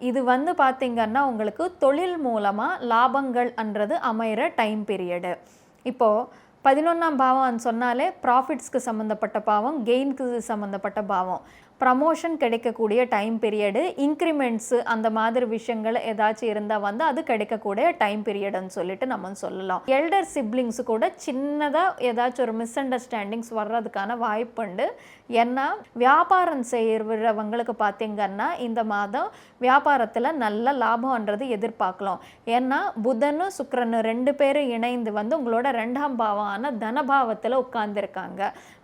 இது வந்து பார்த்திங்கன்னா உங்களுக்கு தொழில் மூலமாக லாபங்கள்ன்றது அமைகிற டைம் பீரியடு இப்போது பதினொன்றாம் பாவம்னு சொன்னாலே ப்ராஃபிட்ஸ்க்கு சம்மந்தப்பட்ட பாவம் கெயின்க்கு சம்மந்தப்பட்ட பாவம். ப்ரமோஷன் கிடைக்கக்கூடிய டைம் பீரியடு இன்க்ரிமெண்ட்ஸு அந்த மாதிரி விஷயங்கள் ஏதாச்சும் இருந்தால் வந்து அது கிடைக்கக்கூடிய டைம் பீரியடுன்னு சொல்லிட்டு நம்ம சொல்லலாம். எல்டர் சிப்ளிங்ஸ் கூட சின்னதாக ஏதாச்சும் ஒரு மிஸ் அண்டர்ஸ்டாண்டிங்ஸ் வர்றதுக்கான வாய்ப்புண்டு. ஏன்னா வியாபாரம் செய்கிறவங்களுக்கு பார்த்தீங்கன்னா இந்த மாதம் வியாபாரத்தில் நல்ல லாபம்ன்றது எதிர்பார்க்கலாம். ஏன்னா புதனும் சுக்கரனும் ரெண்டு பேரும் இணைந்து வந்து உங்களோட ரெண்டாம் பாவமான தனபாவத்தில் உட்கார்ந்துருக்காங்க.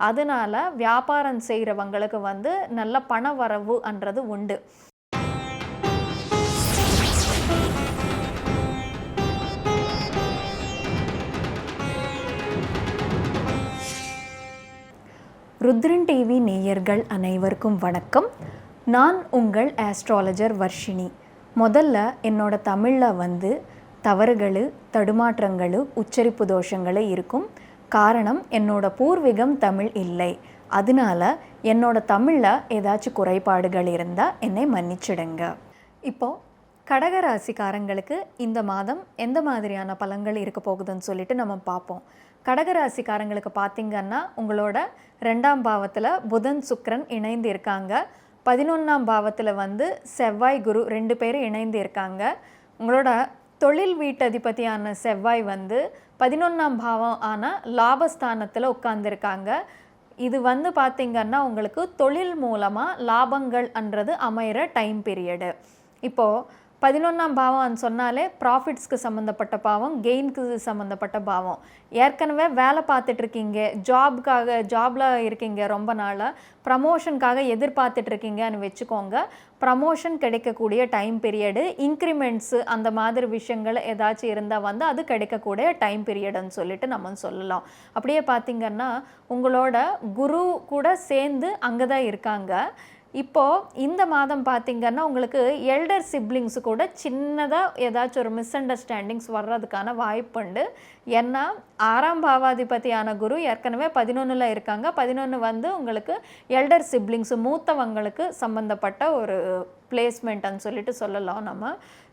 அதனால வியாபாரம் செய்கிறவங்களுக்கு வந்து நல்ல பண வரவுன்றது உண்டு. ருத்ரன் டிவி நேயர்கள் அனைவருக்கும் வணக்கம். நான் உங்கள் ஆஸ்ட்ராலஜர் வர்ஷினி. முதல்ல என்னோட தமிழில் வந்து தவறுகள் தடுமாற்றங்கள் உச்சரிப்பு தோஷங்கள் இருக்கும். காரணம் என்னோட பூர்வீகம் தமிழ் இல்லை. அதனால என்னோட தமிழில் ஏதாச்சும் குறைபாடுகள் இருந்தால் என்னை மன்னிச்சிடுங்க. இப்போது கடகராசிக்காரங்களுக்கு இந்த மாதம் எந்த மாதிரியான பலன்கள் இருக்க போகுதுன்னு சொல்லிட்டு நம்ம பார்ப்போம். கடகராசிக்காரங்களுக்கு பார்த்திங்கன்னா உங்களோட ரெண்டாம் பாவத்தில் புதன் சுக்கரன் இணைந்து இருக்காங்க. பதினொன்றாம் பாவத்தில் வந்து செவ்வாய் குரு ரெண்டு பேரும் இணைந்து இருக்காங்க. உங்களோட தொழில் வீட்டதிபதியான செவ்வாய் வந்து பதினொன்றாம் பாவம் ஆனால் லாபஸ்தானத்தில் உட்காந்துருக்காங்க இது வந்து பார்த்திங்கன்னா உங்களுக்கு தொழில் மூலமாக லாபங்கள் அன்றது அமைகிற டைம் பீரியடு இப்போது பதினொன்றாம் பாவம்னு சொன்னாலே ப்ராஃபிட்ஸ்க்கு சம்மந்தப்பட்ட பாவம் கெயின்க்கு சம்மந்தப்பட்ட பாவம். ஏற்கனவே வேலை பார்த்துட்ருக்கீங்க ஜாப்காக ஜாபில் இருக்கீங்க ரொம்ப நாளாக ப்ரமோஷனுக்காக எதிர்பார்த்துட்ருக்கீங்கன்னு வச்சுக்கோங்க. ப்ரமோஷன் கிடைக்கக்கூடிய டைம் பீரியடு இன்க்ரிமெண்ட்ஸு அந்த மாதிரி விஷயங்கள் ஏதாச்சும் இருந்தால் வந்து அது கிடைக்கக்கூடிய டைம் பீரியடுன்னு சொல்லிட்டு நம்ம சொல்லலாம். அப்படியே பார்த்திங்கன்னா உங்களோட குரு கூட சேர்ந்து அங்கே தான் இருக்காங்க. இப்போது இந்த மாதம் பார்த்திங்கன்னா உங்களுக்கு எல்டர் சிப்ளிங்ஸு கூட சின்னதாக ஏதாச்சும் ஒரு மிஸ் அண்டர்ஸ்டாண்டிங்ஸ் வர்றதுக்கான வாய்ப்புண்டு ஏன்னா ஆறாம் பாவாதிபதியான குரு ஏற்கனவே பதினொன்றில் இருக்காங்க. பதினொன்று வந்து உங்களுக்கு எல்டர் சிப்ளிங்ஸு மூத்தவங்களுக்கு சம்மந்தப்பட்ட ஒரு பிளேஸ்மெண்ட்னு சொல்லிட்டு சொல்லலாம் நம்ம.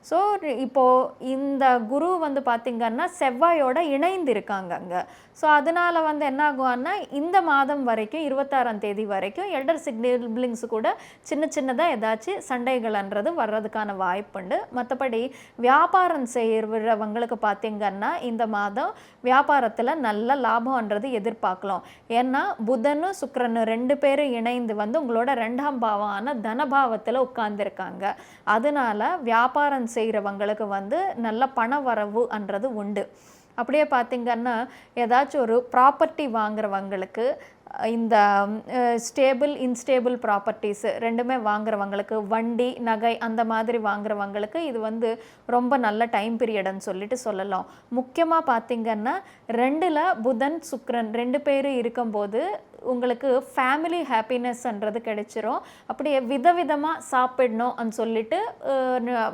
ஸோ இப்போது இந்த குரு வந்து பார்த்திங்கன்னா செவ்வாயோட இணைந்து இருக்காங்க அங்கே. ஸோ அதனால் வந்து என்ன ஆகும்னா இந்த மாதம் வரைக்கும் இருபத்தாறாம் தேதி வரைக்கும் எல்டர் சிக்னிபிளிங்ஸ் கூட சின்ன சின்னதாக ஏதாச்சும் சண்டைகள்ன்றது வர்றதுக்கான வாய்ப்புண்டு மற்றபடி வியாபாரம் செய்கிறவங்களுக்கு பார்த்திங்கன்னா இந்த மாதம் வியாபாரத்தில் நல்ல லாபம்ன்றது எதிர்பார்க்கலாம். ஏன்னா புதனும் சுக்கரனும் ரெண்டு பேரும் இணைந்து வந்து உங்களோட ரெண்டாம் பாவமான தனபாவத்தில் இருக்காங்க. அதனால வியாபாரம் செய்கிறவங்களுக்கு வந்து நல்ல பண வரவுன்றது உண்டு. அப்படியே பார்த்திங்கன்னா ஏதாச்சும் ஒரு ப்ராப்பர்ட்டி வாங்குறவங்களுக்கு இந்த ஸ்டேபிள் இன்ஸ்டேபிள் ப்ராப்பர்ட்டிஸு ரெண்டுமே வாங்குறவங்களுக்கு வண்டி நகை அந்த மாதிரி வாங்குறவங்களுக்கு இது வந்து ரொம்ப நல்ல டைம் பீரியடுன்னு சொல்லிட்டு சொல்லலாம். முக்கியமாக பார்த்திங்கன்னா ரெண்டில் புதன் சுக்ரன் ரெண்டு பேரும் இருக்கும்போது உங்களுக்கு ஃபேமிலி ஹாப்பினஸ்ன்றது கிடைச்சிரும். அப்படியே விதவிதமாக சாப்பிடணும் சொல்லிட்டு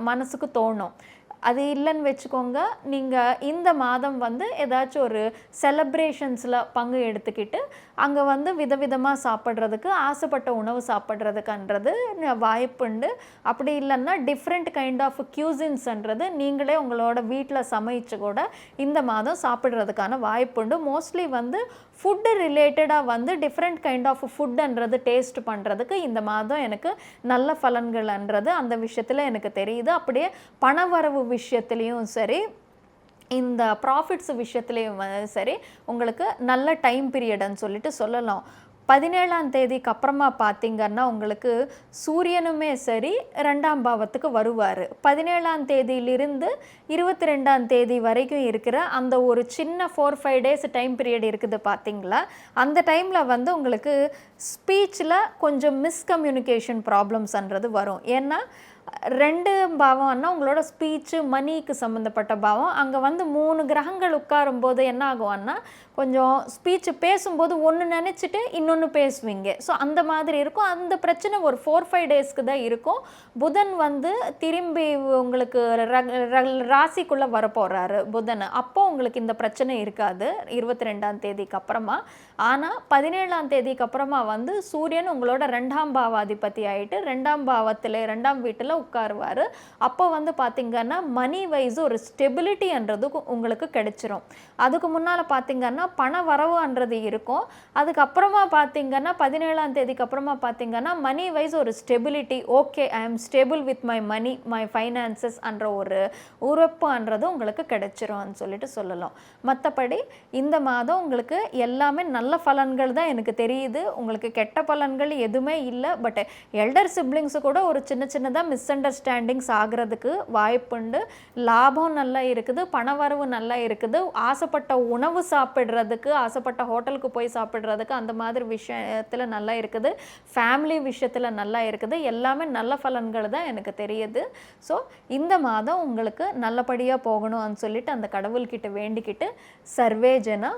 மனசுக்கு தோணும். அது இல்லைன்னு வச்சுக்கோங்க. நீங்கள் இந்த மாதம் வந்து ஏதாச்சும் ஒரு செலப்ரேஷன்ஸில் பங்கு எடுத்துக்கிட்டு அங்கே வந்து விதவிதமாக சாப்பிட்றதுக்கு ஆசைப்பட்ட உணவு சாப்பிட்றதுக்குன்றது வாய்ப்புண்டு அப்படி இல்லைன்னா டிஃப்ரெண்ட் கைண்ட் ஆஃப் க்யூசின்ஸ்ன்றது நீங்களே உங்களோட வீட்டில் சமைச்சு கூட இந்த மாதம் சாப்பிட்றதுக்கான வாய்ப்புண்டு மோஸ்ட்லி வந்து ஃபுட்டு ரிலேட்டடாக வந்து டிஃப்ரெண்ட் கைண்ட் ஆஃப் ஃபுட்டுன்றது டேஸ்ட் பண்ணுறதுக்கு இந்த மாதம் எனக்கு நல்ல பலன்கள்ன்றது அந்த விஷயத்தில் எனக்கு தெரியுது. அப்படியே பணவரவு விஷயத்துலேயும் சரி இந்த ப்ராஃபிட்ஸ் விஷயத்துலேயும் சரி உங்களுக்கு நல்ல டைம் பீரியடுன்னு சொல்லிட்டு சொல்லலாம். பதினேழாம் தேதிக்கு அப்புறமா பார்த்தீங்கன்னா உங்களுக்கு சூரியனுமே சரி ரெண்டாம் பாவத்துக்கு வருவார். பதினேழாம் தேதியிலிருந்து இருபத்தி ரெண்டாம் தேதி வரைக்கும் இருக்கிற அந்த ஒரு சின்ன four five days time period இருக்குது பார்த்தீங்களா அந்த டைமில் வந்து உங்களுக்கு ஸ்பீச்சில் கொஞ்சம் மிஸ்கம்யூனிகேஷன் ப்ராப்ளம்ஸ்ன்றது வரும். ஏன்னா ரெண்டு பாவம்னா உங்களோட ஸ்பீச்சு மணிக்கு சம்மந்தப்பட்ட பாவம். அங்கே வந்து மூணு கிரகங்கள் உட்காரும்போது என்ன ஆகும்னா கொஞ்சம் ஸ்பீச்சு பேசும்போது ஒன்று நினச்சிட்டு இன்னொன்று பேசுவீங்க. ஸோ அந்த மாதிரி இருக்கும். அந்த பிரச்சனை ஒரு ஃபோர் ஃபைவ் டேஸ்க்கு தான் இருக்கும். புதன் வந்து திரும்பி உங்களுக்கு ராசிக்குள்ளே வரப்போகிறாரு புதன். அப்போ உங்களுக்கு இந்த பிரச்சனை இருக்காது. இருபத்தி ரெண்டாம் தேதிக்கு அப்புறமா. ஆனால் பதினேழாம் தேதிக்கு அப்புறமா வந்து சூரியன் உங்களோட ரெண்டாம் பாவாதிபதி ஆகிட்டு ரெண்டாம் பாவத்தில் ரெண்டாம் வீட்டில் உட்காருவார். அப்போ வந்து பார்த்திங்கன்னா மணி வைஸ் ஒரு ஸ்டெபிலிட்டின்றது உங்களுக்கு கிடைச்சிரும். அதுக்கு முன்னால் பார்த்திங்கன்னா பண வரவுன்றது இருக்கும். அதுக்கப்புறமா பார்த்திங்கன்னா பதினேழாம் தேதிக்கு அப்புறமா பார்த்திங்கன்னா மணி வைஸ் ஒரு stability okay I am stable with my money my finances என்ற ஒரு உறப்புன்றது உங்களுக்கு கிடைச்சிரும்னு சொல்லிட்டு சொல்லலாம். மற்றபடி இந்த மாதம் உங்களுக்கு எல்லாமே நல்ல பலன்கள் தான் எனக்கு தெரியுது. உங்களுக்கு கெட்ட பலன்கள் எதுவுமே இல்லை. பட் எல்டர் சிப்ளிங்ஸு கூட ஒரு சின்ன சின்னதாக மிஸ் அண்டர்ஸ்டாண்டிங்ஸ் ஆகிறதுக்கு வாய்ப்புண்டு. லாபம் நல்லா இருக்குது பணவரவு நல்லா இருக்குது. ஆசைப்பட்ட உணவு சாப்பிட்றதுக்கு ஆசைப்பட்ட ஹோட்டலுக்கு போய் சாப்பிட்றதுக்கு அந்த மாதிரி விஷயத்தில் நல்லா இருக்குது. ஃபேமிலி விஷயத்தில் நல்லா இருக்குது. எல்லாமே நல்ல பலன்கள் தான் எனக்கு தெரியுது. ஸோ இந்த மாதம் உங்களுக்கு நல்லபடியாக போகணும்னு சொல்லிட்டு அந்த கடவுள்கிட்ட வேண்டிக்கிட்டு சர்வே ஜன